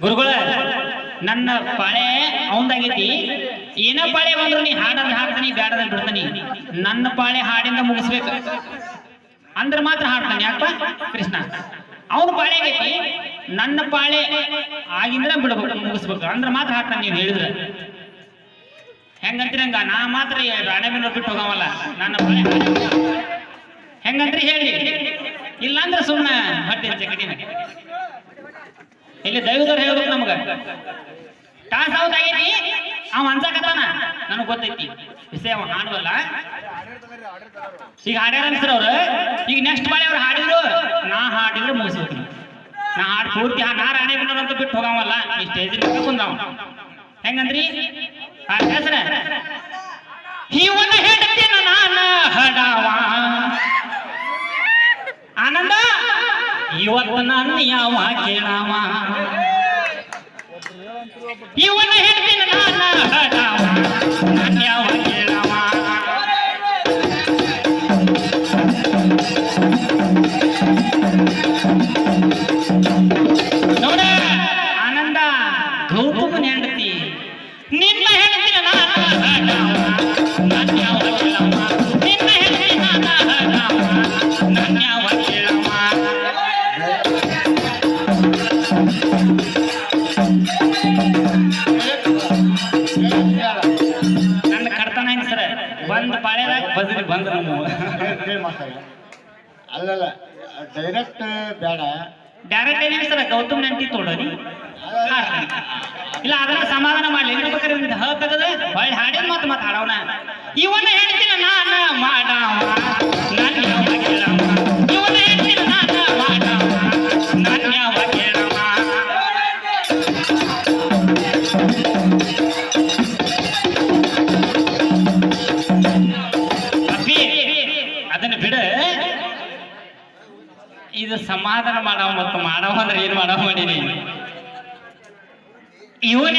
ಗುರುಗಳ, ನನ್ನ ಪಾಳೆ ಅವಂದಾಗೈತಿ. ಏನ ಪಾಳೆ ಬಂದ್ರು ನೀ ಹಾಡಂದ್ರೆ ಹಾಡ್ತಾನಿ ಬ್ಯಾಡದ್ ಬಿಡ್ತಾನಿ. ನನ್ನ ಪಾಳೆ ಹಾಡಿಂದ ಮುಗಿಸ್ಬೇಕು. ಅಂದ್ರ ಮಾತ್ರ ಹಾಡ್ತಾನೆ ಯಾಕಪ್ಪ? ಕೃಷ್ಣ. ಅವನ ಪಾಳೆ ಆಗೈತಿ, ನನ್ನ ಪಾಳೆ ಆಗಿಂದ ಬಿಡ್ಬೇಕು, ಮುಗಿಸ್ಬೇಕು. ಅಂದ್ರ ಮಾತ್ರ ಹಾಡ್ತಾನೆ ನೀವು ಹೇಳಿದ್ರೆ. ಹೆಂಗಂತೀರಿ ಹಂಗ? ನಾ ಮಾತ್ರ ರಾಣೆಬೆನ್ನೂರು ಬಿಟ್ಟು ಹೋಗವಲ್ಲ. ನನ್ನ ಪಾಳೆ. ಹೆಂಗಂತ್ರಿ ಹೇಳಿ. ಇಲ್ಲಾಂದ್ರೆ ಸುಮ್ಮನೆ ಹೊಟ್ಟೆ ಕಡಿಮೆ ಇಲ್ಲಿ ದೈವದವ್ರು ಹೇಳ್ಬೇಕು ನಮ್ಗ. ಟಾಸ್ ಔಟ್ ಆಗೈತಿ ಅವ ಅನ್ಸಕತ್ತಾನ? ನನಗ್ ಗೊತ್ತೈತಿ. ವಿಷಯ ಅವ ಹಾಡುವಲ್ಲ. ಈಗ ಹಾಡ್ಯಾರ ಅನ್ಸ್ರ ಅವ್ರು. ಈಗ ನೆಕ್ಸ್ಟ್ ಬಾಳೆ ಅವ್ರು ಹಾಡಿದ್ರು, ನಾ ಹಾಡಿದ್ರೆ ಮುಗಿಸ್ಬೇಕು ನಾ ಹಾಡ್ ಪೂರ್ತಿ ನಾ ರಾಣಿ ಅಂತ ಬಿಟ್ಟು ಹೋಗಾವಲ್ಲ, ಈ ಸ್ಟೇಜ್ ಕುಂದವ ಹೆಂಗಂದ್ರಿ? ಹೆಸರ? ಹೇಳ್ತೀನ ನಾನು ಯಾವ ಕೇಳವ ಇವನ ಬಂದ್ ಪಾಳ್ಯದಾಗ ಬದ್ರಿ ಬಂದ್ರ ಅಲ್ಲಲ್ಲ ಡೈರೆಕ್ಟ್ ಬೇಡ. ಡೈರೆಕ್ಟ್ ಏನಿಲ್ಲ ಸರ್ ಗೌತಮ್ ನೆಂಟಿ ತೋಡರಿ ಇಲ್ಲ ಅದನ್ನ ಸಮಾಧಾನ ಮಾಡ್ಲಿ. ಬೇಕಾದ್ರೆ ಹ ತೆಗದ? ಹೊಳ್ಳಿ ಹಾಡಿದ ಮತ್ತೆ ಮತ್ತೆ ಇವನ್ನ ಇವನ ಹೇಳ್ತೀನಿ ನಾ ಮಾಡವ. ಅದನ್ನ ಬಿಡ. ಇದು ಸಮಾಧಾನ ಮಾಡವ ಮತ್ತು ಮಾಡವ ಅಂದ್ರೆ ಏನ್ ಮಾಡವ ಮಾಡೀನಿ ಇವನ್